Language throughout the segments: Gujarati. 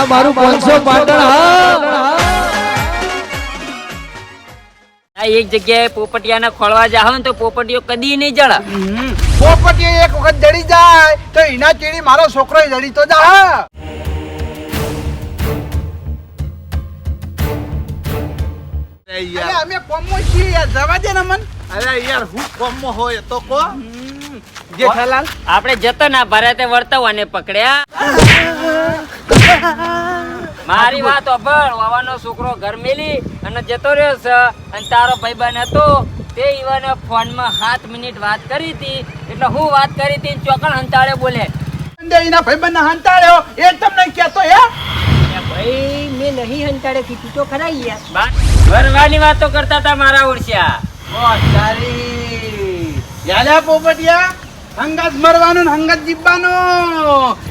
આ મારું પાંચસો પાટણ હા. એક જગ્યાએ પોપટિયાને ખોળવા જાવ ને તો પોપટીઓ કદી નહીં જળે. પોપટીઓ એક વખત જડી જાય તો એના ચીડી મારો છોકરો જડી તો જા. અમે કોમો છીએ યાર. જવા દે ને મન. અરે યાર હું કોમમાં હોય તો કો. જેઠાલાલ આપણે જતો ના ભરે તે વર્તવાને પકડ્યા. મારી વાત અભળ વાવાનો છોકરો ઘર મેલી અને જતો રહ્યો છે અને તારો ભાઈબંધ હતો. તે ઈવાને ફોનમાં સાત મિનિટ વાત કરી હતી. એટલે હું વાત કરી હતી ને ચોકણ હંતાળે બોલે. એના ભાઈબંધ ને હંતાડ્યો એ તમને કહેતો હે? ભાઈ મેં નહીં હંતાડે કીધું તો ખરા યાર. ભરવાની વાતો કરતા હતા મારા ઓળશ્યા. ઓ તારી યાલા પોપટિયા હંગાત મરવાનું ને હંગાત જીવવાનો.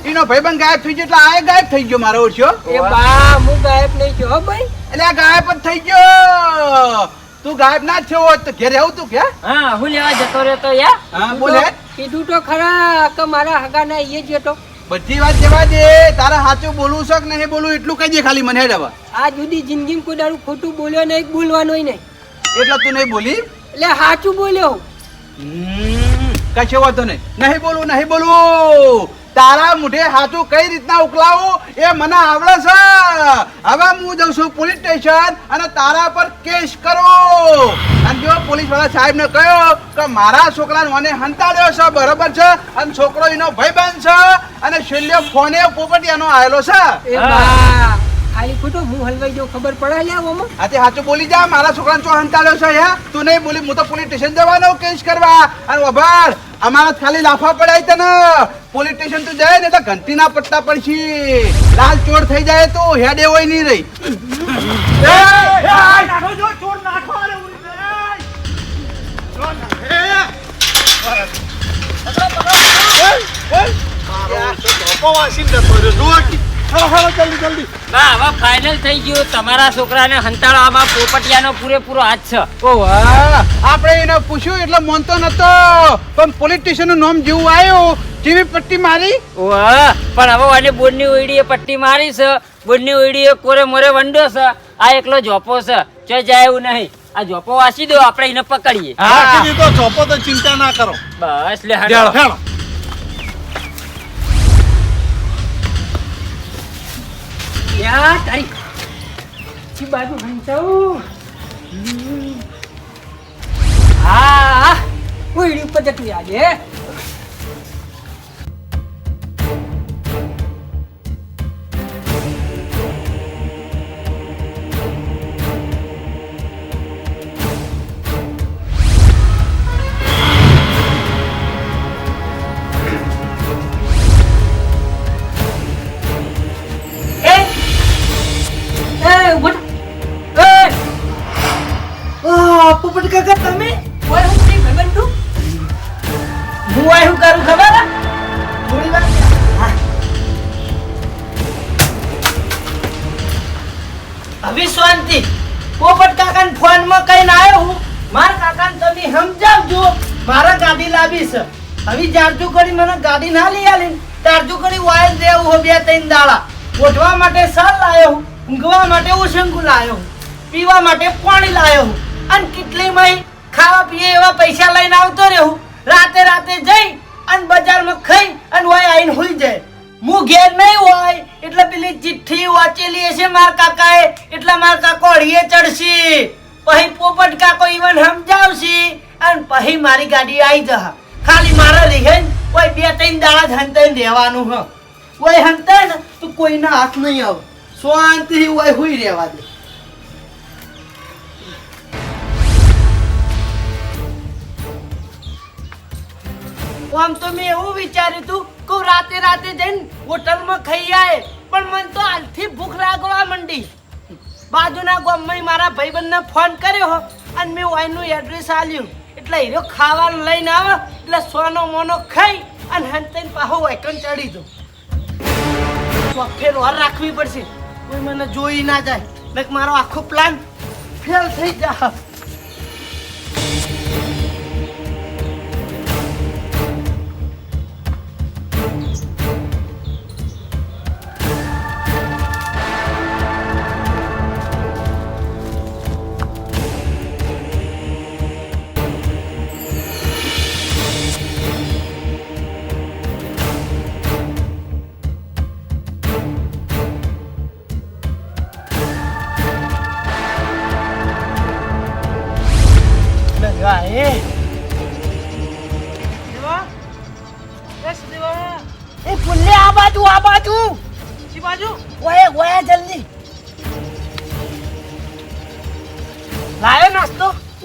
એનો ભાઈબંધ ગાયબ થઈ ગયો એટલે આ ગાયબ થઈ ગયો મારો ઓછો. એ બા હું ગાયબ નહીં હો ભાઈ. એટલે આ ગાયબ જ થઈ ગયો. તું ગાયબ ના થયો હોત તો ઘેર આવું તું કે? હા હું લેવા જતો રહ્યો તો યા. હા બોલે. કીધું તો ખરા કે મારા હગાના એ જ હતો. બધી વાત જવા દે. તારા સાચું બોલવું છે કે નહીં બોલવું? એટલું કહી દે ખાલી મને હેડ આ જુદી જિંદગીમાં કોઈ દાડું ખોટું બોલ્યો નહીં બોલવાનું નહીં. એટલે તું નહીં બોલી? એટલે સાચું બોલ્યો. કશો વાંધો નહીં. નહીં બોલવું નહીં બોલવું તારા મુઢે હાથું કઈ રીતના ઉકલાવું એ મને આવડે છે. હવે હું જઉં છું પોલીસ સ્ટેશન અને તારા પર કેસ કરો. અને જો પોલીસવાળા સાહેબ ને કહ્યો કે મારા છોકરાને મને હંતાડ્યો છે, બરોબર છે? અને છોકરો એનો ભાઈબંધ છે. અને છેલ્લે ફોને પોપટિયાનો આવેલો છે. ખાલી ખોટો હું હલવાઈ જો ખબર પડે લે આમાં આજે સાચું બોલી જા મારા છોકરાને ચો હંતાડ્યો છે હે? તું નહીં બોલી હું તો પોલીસ સ્ટેશન જવાનો કેસ કરવા. અને વભાર અમારા ખાલી લાફા પડાય તને. પોલીસ સ્ટેશન તું જાય ને તો ઘંટીના પટ્ટા પડશી. લાલ ચોર થઈ જાય તો હેડે હોય નહીં રહી. એ, એ, આ નાખો જો, ચોર નાખો, અરે, ઉરી જાય. ચોર નાખો. એ, એ, એ. ધોકો વાસીને જતો રહ્યો જુઓ કી. હાલો, હાલો, જલ્દી જલ્દી. બા હવે ફાઇનલ થઈ ગયું. તમારા છોકરાને હંતાળવામાં પોપટિયાનો પૂરેપૂરો હાથ છે. ઓ આપણે એને પૂછ્યું એટલે માનતો નતો. પણ પોલીસ સ્ટેશન નામ જેવું આવ્યું. જેવી પટ્ટી મારી? વાહ. પણ હવે આને બોર્ડની ઓઈડીએ પટ્ટી મારી છે. બોર્ડની ઓઈડીએ કોરે મોરે વંડો છે. આ એકલો જોપો છે. ચોય જાય એવું નહીં. આ જોપો વાસી દો આપણે એને પકડીએ. ચોપો તો ચિંતા ના કરો. બસ લે હેલો. હાલો યા તારી છી બાજુ હંતાવું હા ઓઈડી ઉપર જતું આજે. હવે જારજુ કરી મને ગાડી ના લઈ આલી તારજુ કરી વાયર દેવું હો બે ત્રણ દાડા. ઓઢવા માટે સર લાયો ઊંઘવા માટે ઉશંકુ લાયો પીવા માટે પાણી લાયો અને કેટલી મય ખાવા પીએ એવા પૈસા લઈને આવતો રહ્યો રાતે રાતે જઈ અને બજારમાં ખાઈ અને હોય આઈને હોઈ જાય. હું ઘેર નહીં હોય, એટલે પેલી ચિઠ્ઠી વાંચેલી હશે માર કાકાએ. એટલે માર કાકો અડીએ ચડશે. પછી પોપટ કાકો ઈવન સમજાવશે અને પછી મારી ગાડી આવી જશે ખાલી મારા રીહે કોઈ બે ત્રણ દાડા જ હંતાઈને રહેવાનું હ. કોઈ હંતાય ને તો કોઈના હાથ નહીં આવે. શાંતિથી હોય હુઈ રહેવા દે. આમ તો મેં એવું વિચાર્યું હતું કે રાતે રાતે જઈને હોટલમાં ખાઈ આવે પણ મને તો હાલથી ભૂખ લાગવા માંડી. બાજુના ગામમાં મારા ભાઈબંધને ફોન કર્યો અને મેં ઓયનું એડ્રેસ આલ્યું. એટલે હીરો ખાવાનું લઈને આવે. એટલે સોનો મોનો ખાઈ અને હંતાઈને પાહો વાયકન ચડી દો ફેર વાર રાખવી પડશે. કોઈ મને જોઈ ના જાય. મેં મારો આખો પ્લાન ફેલ થઈ જાય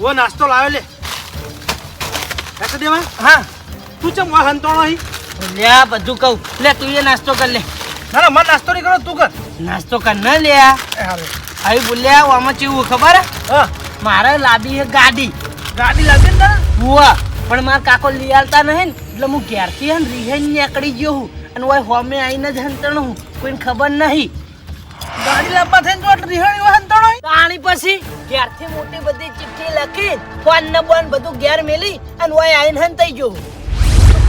ઓ નાસ્તો લાવે લે. એસે દેવા? હા. તું ચમ વા હંતોણો અહીં લે બધું કહું. લે તું એ નાસ્તો કર લે. ના ના મને નાસ્તો નહીં કરો તું કર. નાસ્તો કર ન લે આવી બોલ્યા આમાં ચેવું ખબર? હે? હા મારે લાવી હે ગાડી. ગાડી લાવી ને? હુઆ પણ મારા કાકો લઈ નહીં ને એટલે હું ઘેરથી હે ને નીકળી ગયો હું. અને ઓય હોમે આવીને જ હંતણ હું. કોઈને ખબર નહીં. ગાડી થઈને પછી ઘેરથી મોટી બધી ચિઠ્ઠી લખી ફોન નંબર બધું ઘેર મેલી અને ઓય ગયો.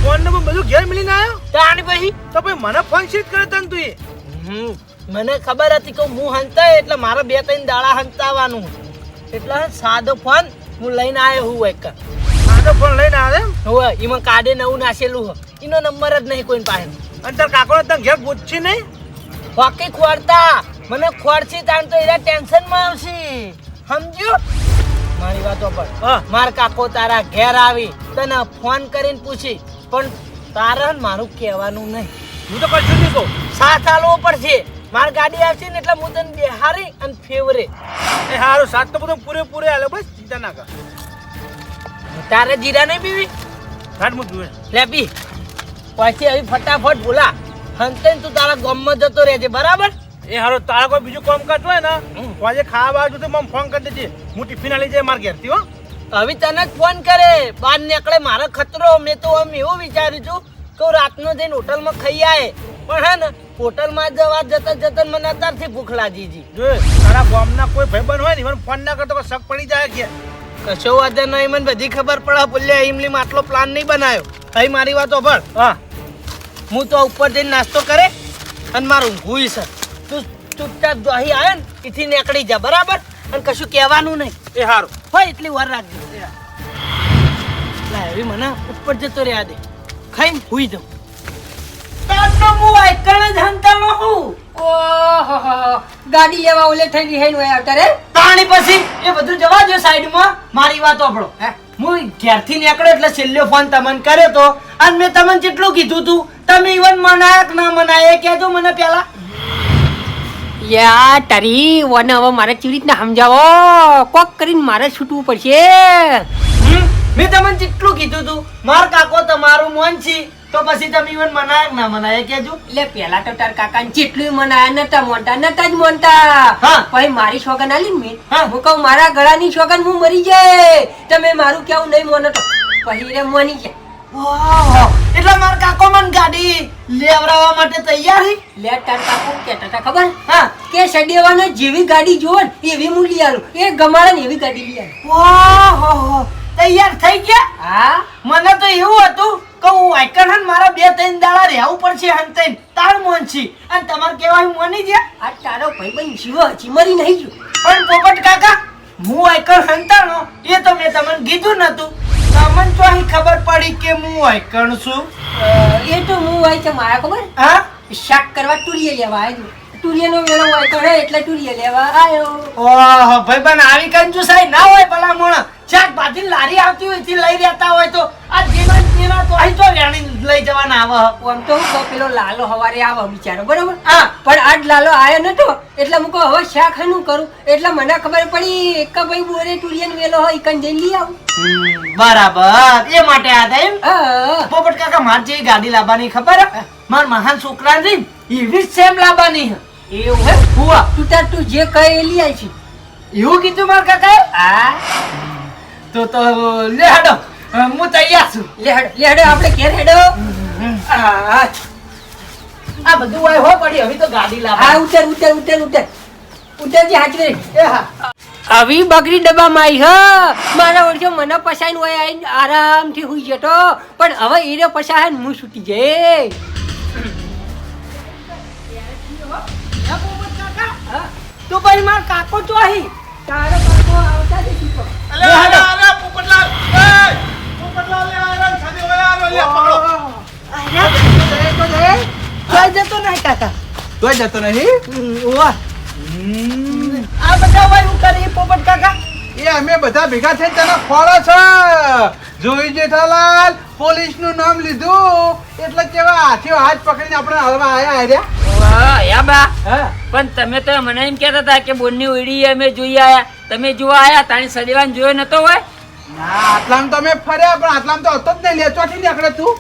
ફોન નંબર બધું ઘેર મિલીને આવ્યો? તાણી પછી? તો ભાઈ મને ફોન શીટ કરે તને તું હમ, મને ખબર હતી કે હું હંતાય એટલે મારે બે ત્રણ દાડા હંતાવાનું. એટલે સાદો ફોન હું લઈને આવ્યો હું એક. સાદો ફોન લઈને આવ્યો હોય એમાં કાઢે નવું નાખેલું હોય એનો નંબર જ નહીં કોઈ પાસે. અંતર કાકો તને ઘેર પૂછછી નહીં? વાકી ખોરતા. મને ખોરશી તાણ તો એના ટેન્શનમાં આવશે. સમજ્યો? મારી વાતો પર. માર કાકો તારા ઘેર આવી તને ફોન કરીને પૂછી પણ તારે મારું કહેવાનું નહીં. હું તો કશું નહીં કહું સાથ આલવો પડશે. માર ગાડી આવશે ને એટલે હું તને બિહારી અને ફેવરે. એ હારું સાત તો બધું પૂરેપૂરે હાલે બસ ચિંતા ના કર. તારે જીરા નહીં પીવી? ઘાટ મૂક એ. લે પી. પછી હવે ફટાફટ બોલા. હંતે તું તારા ગામમાં જતો રહેજે બરાબર? એ હારો તારા કોઈ બીજું કામ કરતો હોય ને આજે ખાવા બાજુ તો મને ફોન કરી દેજે. હું ટિફિન આલી જાય મારા ઘેરથી હો. હવે તને જ ફોન કરે. બહાર નીકળે મારો ખતરો. મેં તો આમ એવું વિચાર્યું છું કે રાતનો જઈને હોટલમાં ખાઈ આય. પણ હે ને હોટલમાં જવા જતા જતા મને અત્યારથી ભૂખ લાગી જી જો તારા ગામના કોઈ ભાઈબંધ હોય ને મને ફોન ના કરતો શક પડી જાય કે. કશો વાંધો નહીં મને બધી ખબર પડે. બોલ્યા ઈમલીમાં આટલો પ્લાન નહીં બનાવ્યો હવે મારી વાત સાંભળ હા. હું તો ઉપર જઈને નાસ્તો કરે અને મારું ઊંઘું છે તું ચૂપચાપ જો અહીં આવે ને એથી નીકળી જા બરાબર? અને કશું કહેવાનું નહીં. એ હારું. હોય એટલી વાર રાખજો. લા, હવે મને ઉપર જતો રહ્યા દે. ખાઈને હુઈ જાઉં. તારનો હું આઈકણ જ હંતાણો હું. ઓહો ગાડી લેવા ઓલે થઈ રિહાઈન વયા આવતા રે. તાણી પછી એ બધું જવા દો સાઈડમાં. મારી વાત સાંભળો. હું? ઘેરથી નીકળ્યો એટલે છેલ્લો ફોન તમને કર્યો તો. અને મેં તમને જેટલું કીધું તું તમે ઇવન મનાયક ના મનાય કહેજો મને પેલા. યા તારી વને હવે મારે કેવી રીતના સમજાવો? કોક કરીને મારે છૂટવું પડશે. મેં તમને જેટલું કીધું તું માર કાકો તમારું મન છે તો પછી તમે ઇવન મનાય ના મનાય કેજો એટલે પેલા તો તાર કાકા જેટલું મનાય નતા મોનતા નતા જ મોનતા હા. પછી મારી સોગન આલી ને હા. હું કહું મારા ગળાની સોગન હું મરી જાય. તમે મારું કેવું નહીં મોનો તો પછી રે મોની જાય! એટલે મારા કાકો મને ગાડી લેવડાવવા માટે તૈયાર છે લે તાર કાકુ કેતા હતા ખબર? હા. કે સડેવાને જેવી ગાડી જોવે ને એવી હું લઈ આલું. એ ગમાડે ને એવી ગાડી લઈ આલું. વાહ! હો, હો. તૈયાર થઈ ગયા? હા. મને તો એવું હતું કે હું આઈકન હન મારા બે ત્રણ દાડા રહેવું પડશે હન તૈન. તાર મોન છે. અને તમારે કેવાય હું મની ગયા? આ તારો ભાઈબંધ જીવ હજી મરી નહીં ગયો. પણ પોપટ કાકા હું આઈકણ હંતાણો એ તો મેં તમને કીધું નતું. તમને તો અહીં ખબર પડી કે હું હોય છું? એ તો હું હોય છે મારા ખબર? હા? શાક કરવા તુરિયા લેવા આવ્યો. તુરિયાનો વેળો હોય તો એટલે તુરિયા લેવા આવ્યો. ઓહો ભાઈ બન આવી કંજુસાઈ ના હોય ભલા મોણા શાકભાજી લારી આવતી હોયથી લઈ રહેતા હોય તો. આ જીવન તેના તો લઈ જવાના આવે આમ તો હું પેલો લાલો હવારે આવો બિચારો બરોબર? હા. પણ આજ લાલો આયો નતો એટલે હું હવે શા ખાનું કરું? એટલે મને ખબર પડી એક ભાઈ બોરે ટુરિયન વેલો હોય કન જઈ લઈ આવું. બરાબર. એ માટે આ થાય એમ? પોપટ કાકા માર જે ગાડી લાવવાની ખબર? માર મહાન છોકરા ને એવી જ સેમ લાવવાની. એવું હે? ફુવા તું તાર તું જે કહે એ લઈ આવી એવું કીધું માર કાકા હા. તો તો લે હાડો. હું તૈયાર છું. લે હેડ આપણે કેર હેડો. આ આ બધું હોય હો પડી હવે તો ગાડી હા લાવવાની ઉતર ઉતર ઉતર ઉતર. ઉતરજી હાજરી હા. આવી બકરી ડબ્બામાં આવી હ. મારા ઓળખ્યો મને પસાઈને હોય આઈને આરામથી હુઈ જતો. પણ હવે હીરો પસાય ને હું છૂટી જઈ તું પછી માર કાકો તો અહીં? તારો કાકો આવતા જ શીખો જતો નહીં કાકા તોય જતો નહીં? વાહ આ બધા ભાઈ હું કરી પોપટ કાકા? એ અમે બધા ભેગા થઈને તને ખોળો છે. જોઈ જેઠાલાલ પોલીસનું નામ લીધું. એટલે કેવા હાથીઓ હાથ પકડીને આપણે હલવા આયા આર્યા વાહ, બા. હા. પણ તમે તો મને એમ કહેતા હતા કે બોનની ઉડી અમે જોઈ આયા. તમે જોવા આયા તાણી સદેવાન જોયો નતો હોય? ના આટલામાં તો અમે ફર્યા પણ આટલામાં તો હતો જ નહીં. લે ચોથી નીકળે તું?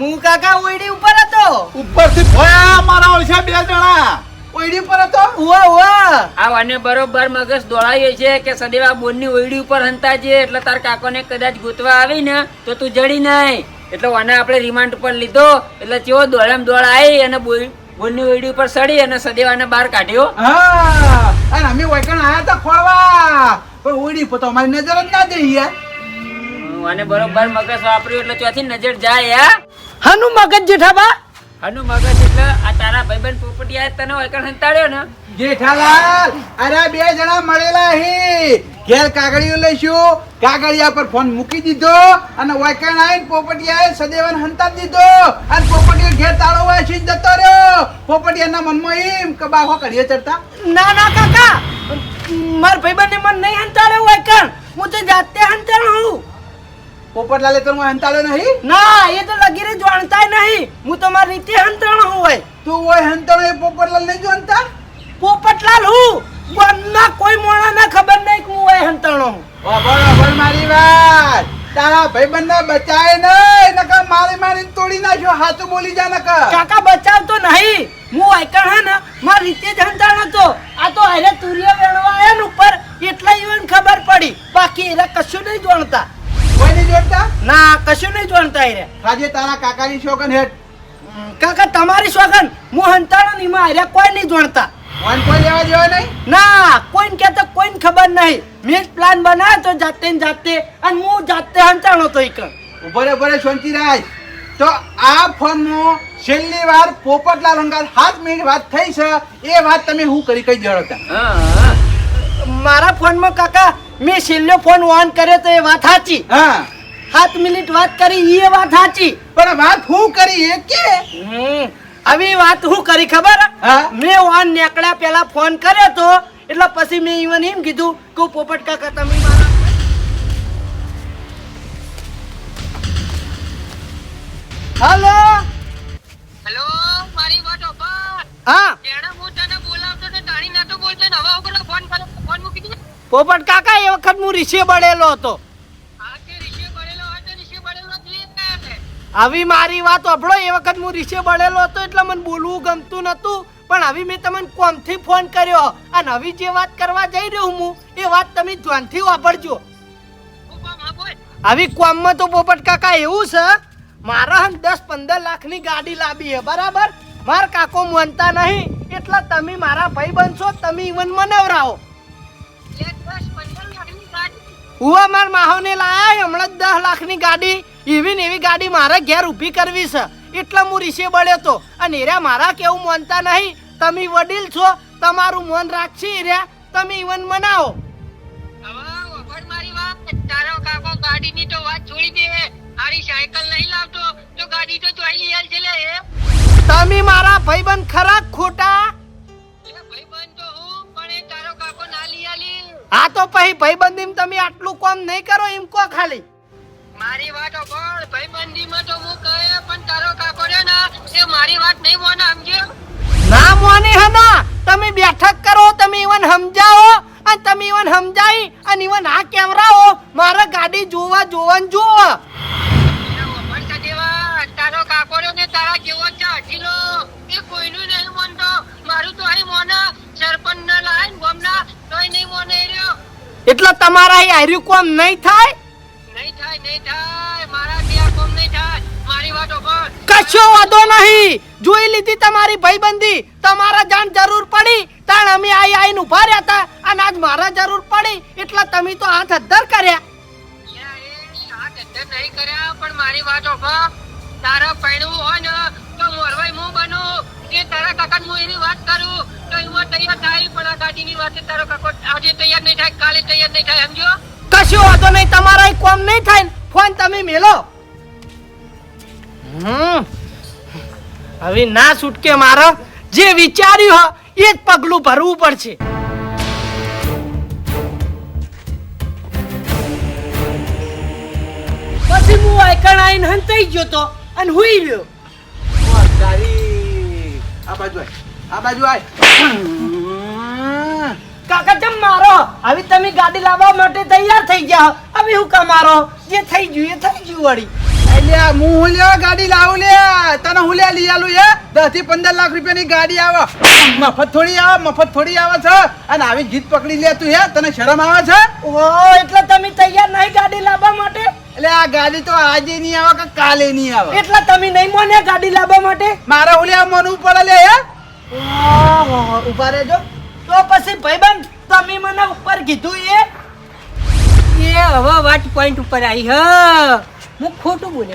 હું કાકા ઓયડી ઉપર હતો. ઉપરથી ભોયા મારા ઓળખ્યા બે જણા. ઓયડી ઉપર હતો? ઉવા ઉવા. આ વાને બરોબર મગજ દોડાયો છે કે સદેવા બોનની ઓયડી ઉપર હંતા છે એટલે તાર કાકોને કદાચ ગોતવા આવી ને તો તું જડી નહીં. એટલે વાને આપણે રિમાન્ડ ઉપર લીધો. એટલે ચેવો દોડામ દોડાય આવી અને બોઈ- બોનની ઓયડી ઉપર સડી અને સદેવાને બહાર કાઢ્યો. હા અને અમે વૈકણ આયા તા ખોળવા પણ ઓયડી પોતો તો અમારી નજર જ ના દે યાર. અને બરોબર મગજ વાપર્યું એટલે ચોથી નજર જાય યા હનું મગજ જેઠાબા. આનું મગજ એટલે આ તારા ભાઈબંધ પોપટી આ તને વૈકણ હંતાડ્યો ને? જેઠાલાલ અરે બે જણા મળેલા હી. ઘેર કાગળીઓ લઈશું. કાગળિયા પર ફોન મૂકી દીધો અને વૈકણ આવીને પોપટિયાએ સદેવન હંતા દીધો. અને પોપટિયો ઘેર તાળો વાંચી જતો રહ્યો. પોપટિયાના મનમાં એમ કે બાહો કરીએ ચડતા. ના ના કાકા. માર ભાઈબંધે મન નહીં હંતાડ્યો કણ હું તો જાતે હંતાડો. હું પોપટલાલે તો હંતાડ્યો નહીં? ના એ તો લગીરે જાણતાય નહીં. હું તો મારી રીતે હંતાણો હું હોય. તું હોય હંતાણો એ પોપટલાલ નહીં જાણતા પોપટલાલ હું? ગામના કોઈ મોણાને ખબર નહીં કે હું હોય હંતાણો હું. વાપર વાપર મારી વાત. તારા ભાઈબંધને બચાય નહીં નકા મારી મારીને તોડી નાખ્યો હાથું બોલી જા નકા કાકા બચાવતો નહીં. હું આઈકણ હે ને મારી રીતે જ હંતાણો તો આ તો હારે તુરિયા વેણવા આયા ઉપર એટલે ઈવન ખબર પડી. બાકી એરા કશું નહીં જાણતા. કોઈ નહીં જોડતા? ના કશું નહીં જોડતા એ આજે તારા કાકાની શોખન હેઠ. કાકા તમારી શોખન હું હંતાણો નહીં માં હારે કોઈ નહીં જોડતા. વાન કોઈ લેવા દેવા નહીં? ના કોઈને કહેતો કોઈને ખબર નહીં. મેં પ્લાન બનાવ્યો તો જાતે ને જાતે અને હું જાતે હંતાણો તો એક ઉભરે ઉભરે શાંતિરાજ તો આ ફોનમાં છેલ્લી વાર પોપટલાલ રંગાલ સાત મિનિટ વાત થઈ છે. એ વાત તમે હું કરી કઈ દેડો તા હા. મારા ફોનમાં કાકા મેં છેલ્લો ફોન ઓન કર્યો તો એ વાત સાચી. હા. સાત મિનિટ વાત કરી એ વાત સાચી. પણ વાત હું કરી એ કે? હમ, આવી વાત હું કરી ખબર? હા? મેં ઓન નીકળ્યા પહેલા ફોન કર્યો તો એટલે પછી મેં ઈવન એમ કીધું કે હું પોપટ કાકા તમે મારા હલો? હેલો મારી વાત ઓપર હા. તેણે હું તને બોલાવતો ને તાણી નાતો બોલતો ને હવે ઉપર ફોન ફોન મૂકી દીધો પોપટ કાકા એ વખત હું રીસે બળેલો હતો. આવી મારી વાત અભળો એ વખત હું રીસે બળેલો હતો એટલે મને બોલવું ગમતું નતું પણ હવે મેં તમને કોમથી ફોન કર્યો અને હવે જે વાત કરવા જઈ રહ્યો હું એ વાત તમે ધ્યાનથી વાપરજો. આવી કોમમાં તો પોપટ કાકા એવું છે મારા હમ દસ પંદર લાખની ગાડી લાવી છે બરાબર? માર કાકો માનતા નહીં એટલે તમે મારા ભાઈ બનશો તમે ઇવન મનાવરાવો. હું માર માહોને લાયા હમણાં જ દસ લાખની ગાડી એવી ને એવી ગાડી મારે ઘેર ઊભી કરવી છે. એટલે હું રીસે બળ્યો તો. અને એર્યા મારા કેવું માનતા નહીં. તમે વડીલ છો તમારું મન રાખશે એર્યા તમે ઈવન મનાવો. તારો કાકો ગાડીની તો વાત છોડી દે. આરી સાયકલ નહીં લાવતો તો ગાડી તો ચોઈ લઈ છે તમે મારા ભાઈબંધ ખરા ખોટા? આ તો પછી ભાઈબંધીમ તમે આટલું કોમ નહીં કરો એમ કો ખાલી. મારી વાત ઓપર ભાઈબંધીમાં તો હું કહે પણ તારો કાકો રે ને એ મારી વાત નહીં મોને સમજ્યો? ના મોને હના. તમે બેઠક કરો તમે ઈવન સમજાવો અને તમે ઈવન સમજાઈ અને ઈવન આ કેમેરાઓ મારે ગાડી જોવા જોવન જોવા તારો કાકો ને તારા જેવો છે હઠીલો એ કોઈનું નહીં મનતો. મારું તો અહીં મોના સરપંચ ના લાઈન ગોમના તોય નહીં મોને એ રહ્યો એટલે તમારા અહીં હાર્યું કોમ નહીં થાય? નહીં થાય નહીં થાય. મારા ત્યાં કોમ નહીં થાય. મારી વાતો પર. કશો વાંધો નહીં. જોઈ લીધી તમારી ભાઈબંધી. તમારા જાણ જરૂર પડી. તાણ અમે આઈ આઈને ઊભા રહ્યા હતા. અને આજ મારા જરૂર પડી. એટલે તમે તો હાથ અદ્ધર કર્યા. એ નહીં કર્યા પણ મારી વાતો ઓપર તારા પૈણું હોય ને તો મોરવાઈ હું બનું. કે તારા કાકા હું એની વાત કરું. તૈયાર થાય પણ આ ગાડીની વાત તારો કાકો આજે તૈયાર નહીં થાય કાલે તૈયાર નહીં થાય સમજો કશો વાંધો નહીં તમારા કોમ નહીં થાય ફોન તમે મેલો. હમ. હવે ના છૂટકે મારો. જે વિચાર્યું હો એ જ પગલું ભરવું પડશે. પછી હું આઈકણ આઈને હંતાઈ ગયો તો અને હુઈ રહ્યો. આ બાજુ આય. આ બાજુ આય. કાકા જમ મારો? હવે તમે ગાડી લાવવા માટે તૈયાર થઈ ગયા. હવે હું કમારો જે થઈ ગયું એ થઈ ગયું વળી. અલ્યા હું હું લેવા ગાડી લાવું લે. તને હું લે લઈ આલું એ દસથી પંદર લાખ રૂપિયાની ગાડી આવે. મફત થોડી આવે મફત થોડી આવે છે. અને આવી જીત પકડી લે તું હે તને શરમ આવે છે? ઓ એટલે તમે તૈયાર નહીં ગાડી લાવવા માટે? એટલે આ ગાડી તો આજે નહીં આવે કે કાલે નહીં આવે? એટલે તમે નહીં મોને ગાડી લાવવા માટે? મારે હું લે મનવું પડે લે હે. ઓહો, ઊભા રહેજો. તો પછી ભાઈબંધ તમે મને ઉપર કીધું એ? એ હવે વાત પોઈન્ટ ઉપર આવી હ. હું ખોટું બોલે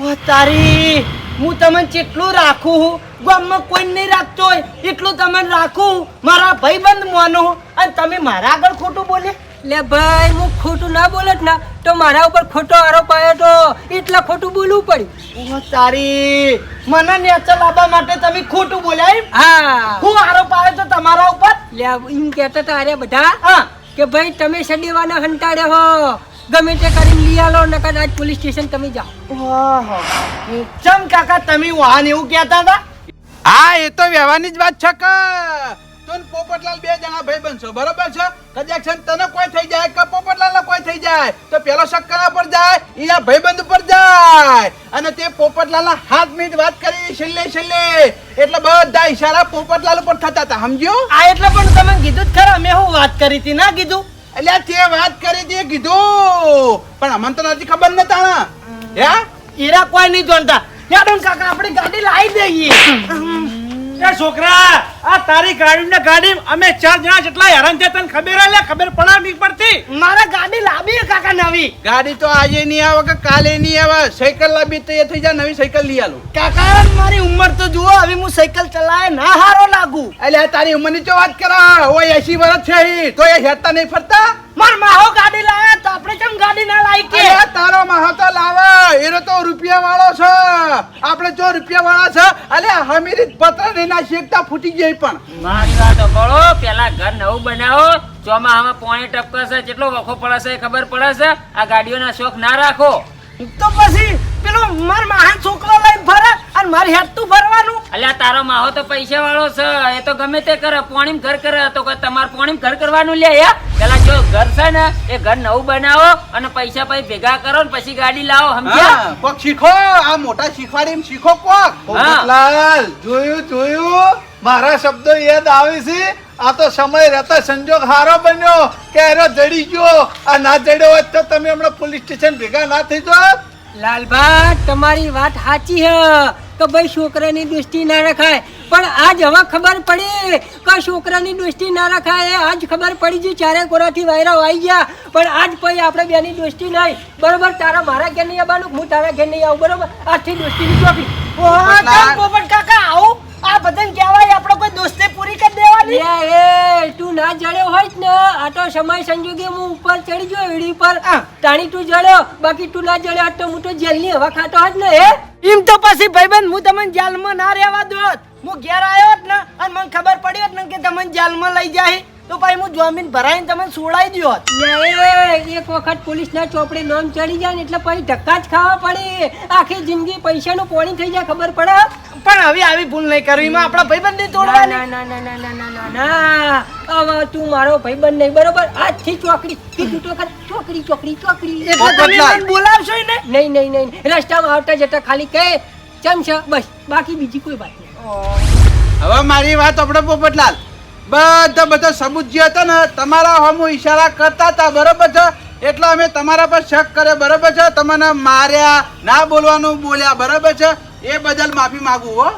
ઓ તારી હું તમને જેટલું રાખું ગામમાં કોઈ નહીં રાખતો હોય એટલું તમને રાખું મારા ભાઈબંધ માનો અને તમે મારા આગળ ખોટું બોલે? લે ભાઈ હું ખોટું ના બોલત ના તો મારા ઉપર ખોટો આરોપ આવ્યો તો એટલા ખોટું બોલવું પડ્યું તારી મને નેચર લાવવા માટે તમે ખોટું બોલ્યા એમ? હા. હું આરોપ આવ્યો તો તમારા ઉપર? લે એમ કહેતા હતા અરે બધા હા. કે ભાઈ તમે સડીવાના હંટાડે હો ગમે તે કરીને લઈ આલો નકર આજ પોલીસ સ્ટેશન તમે જાઓ. ચમ કાકા તમે વાહન એવું કહેતા હતા? હા એ તો વ્યવહારની જ વાત છે કે. તું ને પોપટલાલ બે જણા ભાઈ બનશો બરોબર છે? કદાચ તને કોઈ થઈ જાય કે પોપટલાલ કોઈ થઈ જાય તો પેલો શક્કરા પર જાય ઈયા ભાઈબંધ ઉપર જાય. અને તે પોપટલાલ હાથ મિનિટ વાત કરી છેલ્લે છેલ્લે. એટલે બધા ઈશારા પોપટલાલ ઉપર થતા હતા સમજ્યો? આ એટલે પણ તમે કીધું જ ખરા મેં હું વાત કરી હતી ના કીધું? એટલે તે વાત કરી હતી કીધું. પણ અમને તો નથી ખબર ને તાણા હે? હીરા કોઈ નહીં જાણતા. યાદ કાકા આપણે ગાડી લાવી દઈએ. એ છોકરા આ તારી ગાડી ને ગાડી અમે ચાર જણા જેટલા હેરાન થયા તને ખબર લે ખબર પડા નહીં પડતી મારે ગાડી લાવી કાકા નવી. ગાડી તો આજે નહીં આવે કે કાલે નહીં આવે. સાયકલ લાવી તો એ થઈ જાય નવી સાયકલ લઈ આલું. કાકા મારી ઉંમર તો જુઓ હવે હું સાયકલ ચલાવે ના હારો લાગુ. એટલે તારી ઉંમરની ચો વાત કરા ઓય એસી વર્ષ છે તો એ હેરતા નહીં ફરતા? માર માહો ગાડી લાવે તો આપણે કેમ ગાડી ના લાવી કે તારો માહો તો લાવે. એનો તો રૂપિયા વાળો છે. આપણે જો રૂપિયા વાળા છે અલે હમીરી પત્ર ને ના શેકતા ફૂટી જાય પણ. મારી વાત સાંભળો પેલા ઘર નવું બનાવો ચોમાહામાં પોણી ટપકશે કેટલો વખો પડશે એ ખબર પડે છે? આ ગાડીઓના શોખ ના રાખો. તો પછી પેલો માર મહાન છોકરો લઈને ફરે અને મારી હેઠતું ફરવાનું અલ્યા તારો માહો તો પૈસા વાળો છે. એ તો ગમે તે કરે પોણીમ ઘર કરે. તો કોઈ તમારે પોણીમ ઘર કરવાનું લે યા પેલા જો ઘર છે ને એ ઘર નવું બનાવો અને પૈસા પછી ભેગા કરો ને પછી ગાડી લાવો સમજ્યા? કોક શીખો આ મોટા શીખવાડી શીખો કોક. લાલ જોયું જોયું? મારા શબ્દો યાદ આવે છે? આ તો સમય રહેતા સંજોગ હારો બન્યો. કે એનો જડી ગયો? આ ના જડ્યો હોય તો તમે હમણાં પોલીસ સ્ટેશન ભેગા ના થઈ જાત. લાલભા તમારી વાત સાચી હે. કે ભાઈ છોકરાની દૃષ્ટિ ના રખાય. પણ આજ હવે ખબર પડી કે છોકરાની દૃષ્ટિ ના રખાય આજ ખબર પડી ગઈ ચારે કોરાથી વાયરાઓ આવી ગયા. પણ આજ પછી આપણે બેની દૃષ્ટિ નહીં. બરોબર તારા મારા ઘેર નહીં આવવાનું હું તારા ઘેર નહીં આવું. બરોબર? આજથી દૃષ્ટિની ચોપી કાકા આવું આ બધાને કહેવાય આપણે કોઈ દોસ્તી પૂરી કરી દેવાની? લે એ તું ના જડ્યો હોય જ ને. આ તો સમય સંજોગે હું ઉપર ચડી ગયો એડી પર તાણી તું જડ્યો બાકી તું ના જડ્યો તો હું તો જેલની હવા ખાતો હોત ને હે? એમ તો પછી ભાઈબંધ હું તમને જેલમાં ના રહેવા દો હું ઘેર આવ્યો હોત ને અને મને ખબર પડી હોત ને કે તમને જેલમાં લઈ જાય તો ભાઈ હું જમીન ભરાઈને તમે છોડાઈ દો એક વખત પોલીસના ચોપડે નામ ચડી જાય ને એટલે પછી ધક્કા જ ખાવા પડે. આખી જિંદગી પૈસાનું પોણી થઈ જાય ખબર પડે? પણ હવે આવી ભૂલ નહીં કરવી માં આપણા ભાઈબંધી ના તોડવાની ના ના ના ના ના ના. હવે તું મારો ભાઈબંધ નહીં બરોબર? આજથી ચોકડી કીધું તો ખરા, ચોકડી ચોકડી ચોકડી. એટલે તમે બોલાવશો ને નહીં નહીં નહીં રસ્તામાં આવતા જતા ખાલી કહે ચમ છે બસ બાકી બીજી કોઈ વાત નહીં. હવે મારી વાત આપણે પોપટલાલ. બધા બધા જે હતા ને, તમારા હમુ ઈશારા કરતા હતા, બરોબર છે? એટલે અમે તમારા પર શક કર્યો, બરોબર છે? તમને માર્યા, ના બોલવાનું બોલ્યા, બરોબર છે? એ બદલ માફી માંગુ હો.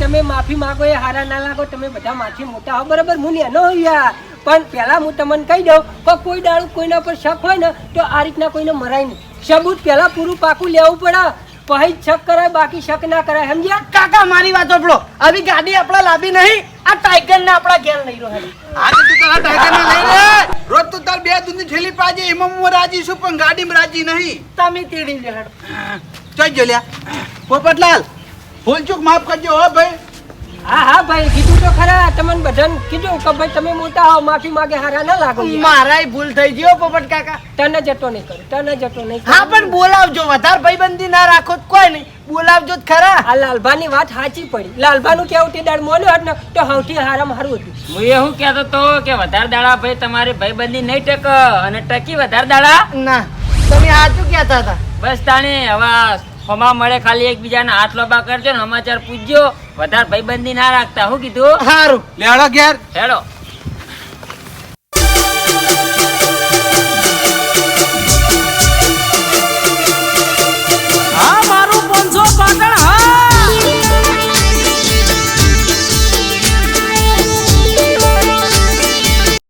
તમે માફી માંગો એ હારા ના લાગો, તમે બધા માથી મોટા હો, બરાબર? હું નેનો યાર. પણ પહેલા હું તમને કહી દઉં કે કોઈ દાડું કોઈના પર શક હોય ને, તો આ રીતના કોઈને મરાય નહીં. સબૂત પહેલા પૂરું પાકું લેવું પડે. પછી શક કરાય બાકી શક ના કરાય સમજ્યા? કાકા મારી વાત સાંભળો. આવી ગાડી આપણે લાવી નહીં આ ટાઈગર ને આપણા ઘેર નહીં રહે આજે તું તારા ટાઈગરને લઈ લે. રોજ તું તાર બે દૂધની થેલી પાજે એમાં હું રાજી છું પણ ગાડીમાં રાજી નહીં. તમે તેડી લેડ ચોઈ જો લ્યા. પોપટલાલ ભૂલચૂક માફ કરજો હો ભાઈ. હા હા ભાઈ કીધું તો ખરા. તમને બધાને કીધું કે ભાઈ તમે મોટા હો માફી માગે હારા ના લાગો. મારાય ભૂલ થઈ ગયો પોપટ કાકા. તને જતો નહીં કરું તને જતો નહીં હા પણ બોલાવજો વધારે ભાઈબંધી ના રાખો કોઈ નહીં. બોલાવજો ખરા. આ લાલભાની વાત સાચી પડી. લાલભાનું કેવું તે દાડ મોલ્યો હતો તો સૌથી હારા મારું હતું. હું એ કહેતો તો કે વધારે દાડા ભાઈ તમારી ભાઈબંધી નહીં ટક અને ટકી વધારે દાડા? ના તમે સાચું કહેતા હતા? બસ તાણે હવે હમા મળે ખાલી એકબીજાના હાથ લોબા કરજો ને સમાચાર પૂછજો. વધારે ભાઈબંધી ના રાખતા શું કીધું? સારું લેડો ઘેર. હેડો.